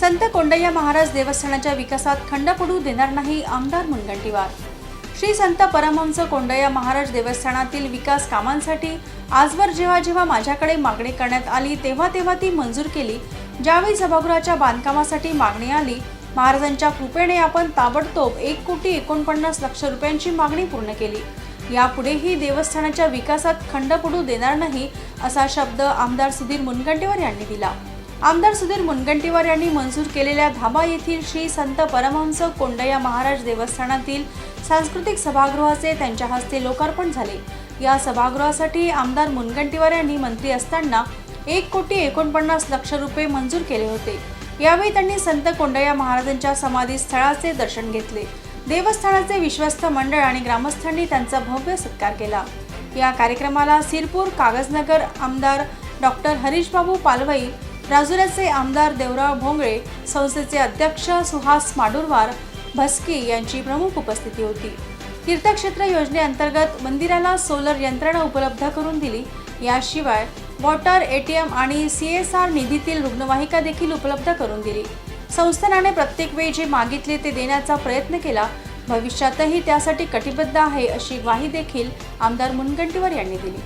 संत कोंडय्या महाराज देवस्थानाच्या विकासात खंड पडू देणार नाही आमदार मुनगंटीवार. श्री संत परमहंस कोंडय्या महाराज देवस्थानातील विकास कामांसाठी आजवर जेव्हा जेव्हा माझ्याकडे मागणी करण्यात आली तेव्हा तेव्हा ती मंजूर केली. ज्यावेळी सभागृहाच्या बांधकामासाठी मागणी आली महाराजांच्या कृपेने आपण ताबडतोब एक कोटी एकोणपन्नास लक्ष रुपयांची मागणी पूर्ण केली. यापुढेही देवस्थानाच्या विकासात खंड पडू देणार नाही असा शब्द आमदार सुधीर मुनगंटीवार यांनी दिला. आमदार सुधीर मुनगंटीवार यांनी मंजूर केलेल्या धाबा येथील श्री संत परमहंस कोंडया महाराज देवस्थानातील सांस्कृतिक सभागृहाचे त्यांच्या हस्ते लोकार्पण झाले. या सभागृहासाठी आमदार मुनगंटीवार यांनी मंत्री असताना एक कोटी एकोणपन्नास लक्ष रुपये मंजूर केले होते. यावेळी त्यांनी संत कोंडया महाराजांच्या समाधी स्थळाचे दर्शन घेतले. देवस्थानाचे विश्वस्त मंडळ आणि ग्रामस्थांनी त्यांचा भव्य सत्कार केला. या कार्यक्रमाला सिरपूर कागजनगर आमदार डॉक्टर हरीशबाबू पालवई राजुऱ्याचे आमदार देवराव भोंगळे संस्थेचे अध्यक्ष सुहास माडुरवार भस्की यांची प्रमुख उपस्थिती होती. तीर्थक्षेत्र योजनेअंतर्गत मंदिराला सोलर यंत्रणा उपलब्ध करून दिली. याशिवाय वॉटर एटीएम आणि सी एस आर निधीतील रुग्णवाहिका देखील उपलब्ध करून दिली. संस्थानाने प्रत्येक वेळी जे मागितले ते देण्याचा प्रयत्न केला. भविष्यातही त्यासाठी कटिबद्ध आहे अशी ग्वाही देखील आमदार मुनगंटीवार यांनी दिली.